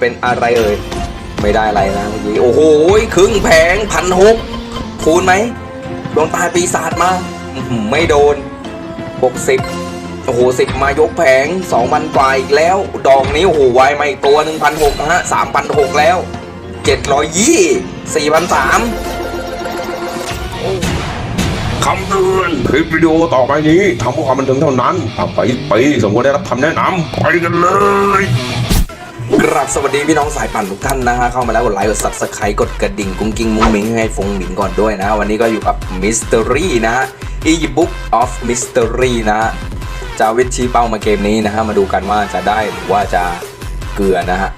เป็นอะไรเอ่ยไม่ได้อะไรนะเมื่อกี้โอ้โหครึ่งแผงพันหกคูณไหมดวงตาปีศาจมาไม่โดนหกสิบโอ้โหสิบมายกแผงสองพันกว่าอีกแล้ว ดอกนี้โอ้โหไวมาอีกตัวหนึ่งพันหกนะฮะสามพันหกแล้วเจ็ดร้อยยี่สี่พันสามคำเตือนคลิปวิดีโอต่อไปนี้ทำเพื่อความบันเทิงเท่านั้นถ้าไปไปสมควรได้รับคำแนะนำไปกันเลย กราบสวัสดีพี่น้องสายปั่นทุกท่านนะฮะเข้ามาแล้วกดไลค์กดซับสไครต์กดกระดิ่งกุ้งกิ้งมุ้งมิ้งให้ฟงหมิงก่อนด้วยนะ วันนี้ก็อยู่กับมิส t ต r รี่นะฮะ e-book of mystery นะฮะจาวิทชี้เป้ามาเกมนี้นะฮะมาดูกันว่าจะได้หรือว่าจะเกลือนะฮะ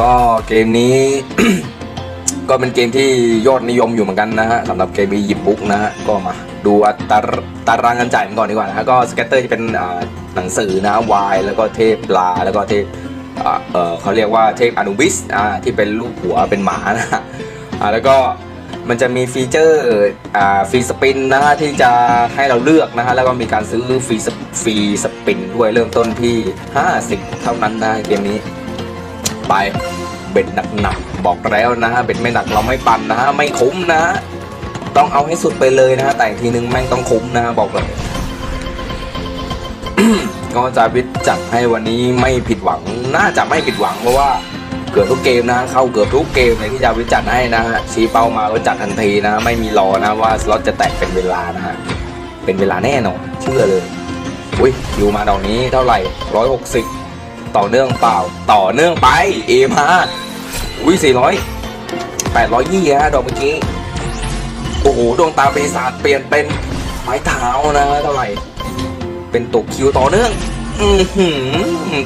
ก็เกมนี้ ก็เป็นเกมที่ยอดนิยมอยู่เหมือนกันนะฮะสำหรับเกมอียิปบุ๊กนะฮะก็มาดูอัตราตารางเงินจ่ายกันก่อนดีกว่านะฮะก็สเก็ตเตอร์จะเป็นหนังสือนะวายแล้วก็เทพปลาแล้วก็เทพ เออเขาเรียกว่าเทพอนุบิสอ่าที่เป็นรูปหัวเป็นหมานะอ่าแล้วก็มันจะมีฟีเจอร์อ่าฟรีสปินนะฮะที่จะให้เราเลือกนะฮะแล้วก็มีการซื้อฟรีสฟรีสปินด้วยเริ่มต้นที่ 50 เท่านั้นนะเกมนี้ ไปเบ็ดหนักๆบอกแล้วนะฮะเบ็ดไม่หนักเราไม่ปั่นนะฮะไม่คุ้มนะฮะต้องเอาให้สุดไปเลยนะฮะแต่ทีนึงแม่งต้องคุ้มนะฮะบอกเลย ก็จะวิทจัดให้วันนี้ไม่ผิดหวัง น่าจะไม่ผิดหวังเพราะว่าเกือบทุกเกมนะ เข้าเกือบทุกเกมเลยที่จะวิทจัดให้นะฮะชี้เป้ามาก็จัดทันทีนะ ไม่มีรอนะว่าสล็อตจะแตกเป็นเวลานะฮะเป็นเวลาแน่นอนเชื่อเลยอุ้ยคิวมาดอกนี้เท่าไหร่ร้อยหกสิบต่อเนื่องเปล่าต่อเนื่องไปเอมาอุ้ยสี่ร้อยแปดร้อยยี่ฮะดอกเมื่อกี้โอ้โหดวงตาปีศาจเปลี่ยนเป็นไม้เท้านะเท่าไหร่ เป็นตกคิวต่อเนื่อง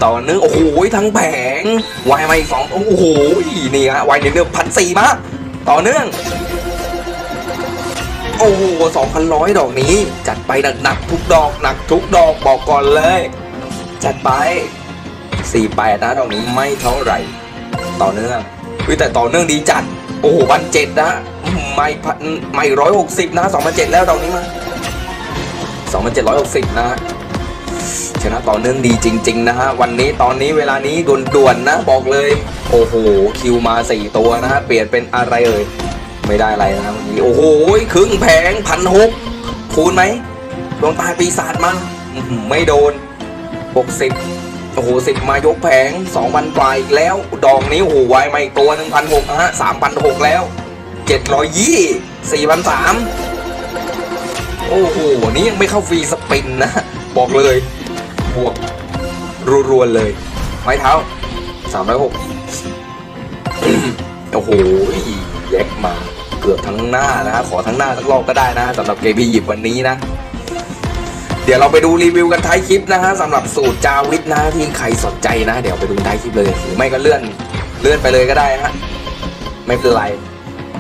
ต่อเนื่องโอ้โหทั้งแผงวายมาอีกสองโอ้โหนี่ฮะวายเดือพันสี่มาต่อเนื่อง โอ้โหสองพันร้อยดอกนี้ จัดไปหนักๆทุกดอกหนักทุกดอกบอกก่อนเลย จัดไปสี่แปดนะตรงนี้ไม่เท่าไหร่ ต่อเนื่องวิแต่ต่อเนื่องดีจัดโอ้โหพันเจ็ดนะอื้อหือไม่พันไม่ร้อยหกสิบนะสองพันเจ็ดแล้วตรงนี้มาสองพันเจ็ดร้อยหกสิบนะ ชนะต่อเนื่องดีจริง ๆ นะฮะ วันนี้ตอนนี้เวลานี้ด่วนๆนะ บอกเลย โอ้โห คิวมาสี่ตัวนะฮะ เปลี่ยนเป็นอะไรเอ่ย ไม่ได้อะไรนะเมื่อกี้ โอ้โห ครึ่งแผงพันหกคูณไหมดวงตาปีศาจมาไม่โดนหกสิบโอ้โหสิบมายกแผงสองพันกว่าอีกแล้ว ดอกนี้โอ้โหไวมาอีกตัวหนึ่งพันหกฮะสามพันหกแล้วเจ็ดร้อยยี่สี่พันสามโอ้โห นี่ยังไม่เข้าฟรีสปินนะ บอกเลย บวกรัวๆเลย ไม้เท้าสามร้อยหกโอ้โหแยกมาเกือบทั้งหน้านะฮะขอทั้งหน้าทั้งรอบก็ได้นะสำหรับเกมพี่หยิบวันนี้นะ เดี๋ยวเราไปดูรีวิวกันท้ายคลิปนะฮะสำหรับสูตรจาวิทนะที่ใครสนใจนะ เดี๋ยวไปดูท้ายคลิปเลยหรือไม่ก็เลื่อนเลื่อนไปเลยก็ได้ฮะไม่เป็นไร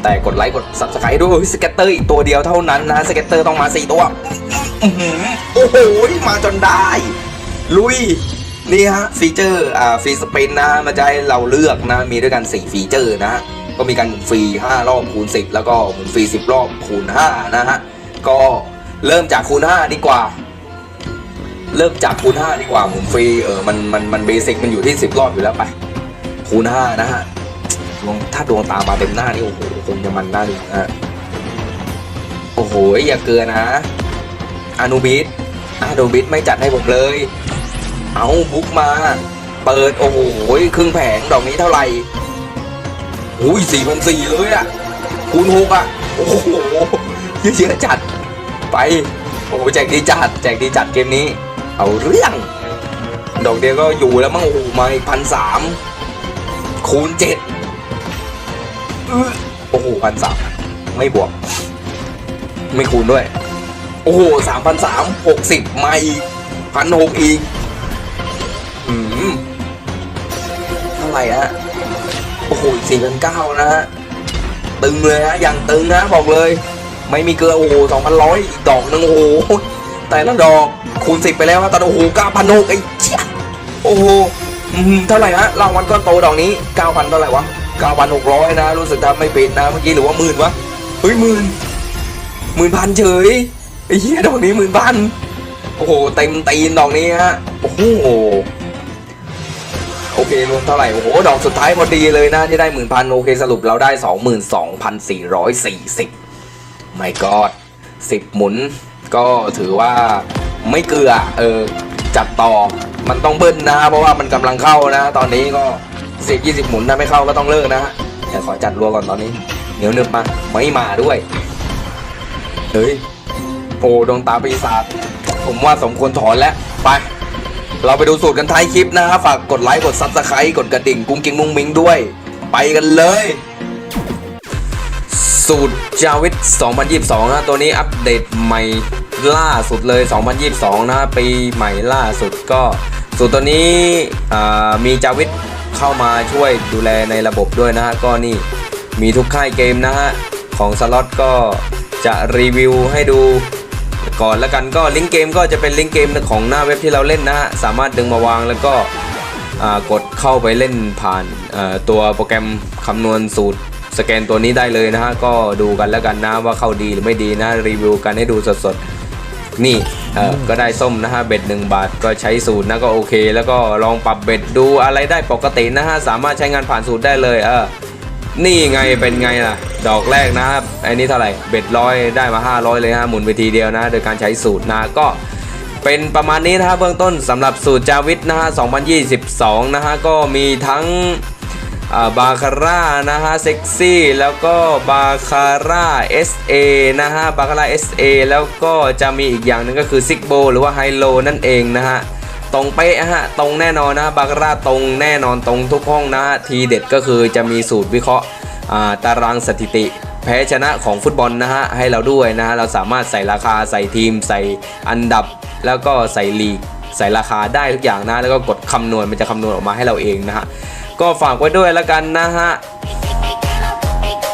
แต่กดไลค์กด subscribe ด้วยสเก็ตเตอร์อีกตัวเดียวเท่านั้นนะสเก็ตเตอร์ต้องมาสี่ตัวโอ้โหมาจนได้ ลุย นี่ฮะฟีเจอร์อ่าฟรีสปินนะมันจะให้เราเลือกนะ มีด้วยกัน 4 ฟีเจอร์นะ ก็มีการหมุนฟรี 5 รอบคูณ 10 แล้วก็หมุนฟรี 10 รอบคูณ 5 นะฮะ ก็เริ่มจากคูณ 5 ดีกว่า เริ่มจากคูณ 5 ดีกว่าหมุนฟรีเออมันมันมันเบสิกมันอยู่ที่ 10 รอบอยู่แล้วไป คูณ 5 นะฮะดวงถ้าดวงตามาเต็มหน้านี่โอ้โหคงจะมันน่าดูนะฮะโอ้โหอย่าเกินนะอนุบิสอนุบิสไม่จัดให้ผมเลย เอาบุกมา เปิดโอ้โหครึ่งแผงดอกนี้เท่าไหร่โอ้ยสี่พันสี่เลยอะคูณหกอะโอ้โหเยอะจัด ไปโอ้แจกดีจัดแจกดีจัดเกมนี้ เอาเรื่อง ดอกเดียวก็อยู่แล้วมั้งโอ้โหมาอีกพันสามคูณเจ็ดโอ้โหพันสามไม่บวก ไม่คูณด้วย โอ้โหสามพันสามหกสิบมาอีกพันหกอีก เท่าไหร่ฮะโอ้โหสี่พันเก้านะฮะตึงเลยฮะอย่างตึงนะบอกเลย ไม่มีเกลือโอ้โหสองพันร้อยอีกดอกหนึ่งโอ้โหแต่ละดอกคูณสิบไปแล้วฮะตอนโอ้โหเก้าพันหกไอ้เจี๊ยโอ้โหเท่าไหร่ฮะรางวัลก้อนโตดอกนี้เก้าพันเท่าไหร่วะเก้าพันหกร้อยนะรู้สึกทำไม่ปิดนะเมื่อกี้หรือว่าหมื่นวะเฮ้ยหมื่นหมื่นพันเฉยไอ้เหี้ยดอกนี้หมื่นพันโอ้โหเต็มตีนดอกนี้ฮะโอ้โห เครวมเท่าไหร่ โอ้โห ดอกสุดท้ายพอดีเลยนะ ที่ได้หมื่นพันโอเคสรุปเราได้22,440ไม่กอดสิบหมุน ก็ถือว่าไม่เกลือ เออ จัดต่อมันต้องเบิ้ลนะ เพราะว่ามันกำลังเข้านะ ตอนนี้ก็สิบยี่สิบหมุนถ้าไม่เข้าก็ต้องเลิกนะฮะเดี๋ยวขอจัดรัวก่อนตอนนี้เหนียวหนึบมาไม่มาด้วยเฮ้ยโอ้ดวงตาปีศาจผมว่าสมควรถอนแล้วไป เราไปดูสูตรกันท้ายคลิปนะฮะฝากกดไลค์กดซับสไครต์กดกระดิ่งกุ้งกิ้งมุ้งมิ้งด้วย ไปกันเลย สูตรจาวิต2022 นะ ตัวนี้อัปเดตใหม่ล่าสุดเลย 2022 นะ ปีใหม่ล่าสุดก็สูตรตัวนี้มีจาวิตเข้ามาช่วยดูแลในระบบด้วยนะฮะ ก็นี่มีทุกค่ายเกมนะฮะ ของสล็อตก็จะรีวิวให้ดู ก่อนแล้วกันก็ลิงก์เกมก็จะเป็นลิงก์เกมของหน้าเว็บที่เราเล่นนะฮะสามารถดึงมาวางแล้วก็อ่ากดเข้าไปเล่นผ่านเอ่อตัวโปรแกรมคำนวณสูตรสแกนตัวนี้ได้เลยนะฮะก็ดูกันแล้วกันนะว่าเข้าดีหรือไม่ดีนะรีวิวกันให้ดูสดๆนี่เออก็ได้ส้มนะฮะเบ็ดหนึ่งบาทก็ใช้สูตรนะก็โอเค แล้วก็ลองปรับเบ็ดดูอะไรได้ปกตินะฮะสามารถใช้งานผ่านสูตรได้เลยเออ นี่ไงเป็นไงล่ะ ดอกแรกนะครับไอ้นี่เท่าไหร่เบ็ดร้อยได้มา 500 เลยฮะหมุนไปทีเดียวนะ โดยการใช้สูตรนะก็เป็นประมาณนี้นะฮะเบื้องต้นสำหรับสูตรจาวิทนะฮะ 2022 นะฮะ ก็มีทั้งบาคาร่านะฮะเซ็กซี่แล้วก็บาคาร่า SA นะฮะบาคาร่า SA แล้วก็จะมีอีกอย่างหนึงก็คือซิกโบหรือว่าไฮโลนั่นเองนะฮะ ตรงเป๊ะฮะตรงแน่นอนนะบาคาร่าตรงแน่นอนตรงทุกห้องนะทีเด็ดก็คือจะมีสูตรวิเคราะห์ตารางสถิติ แพ้ชนะของฟุตบอลนะฮะให้เราด้วยนะฮะเราสามารถใส่ราคาใส่ทีม ใส่อันดับ แล้วก็ใส่ลีก ใส่ราคาได้ทุกอย่างนะแล้วก็กดคำนวณมันจะคำนวณออกมาให้เราเองนะฮะก็ฝากไว้ด้วยแล้วกันนะฮะ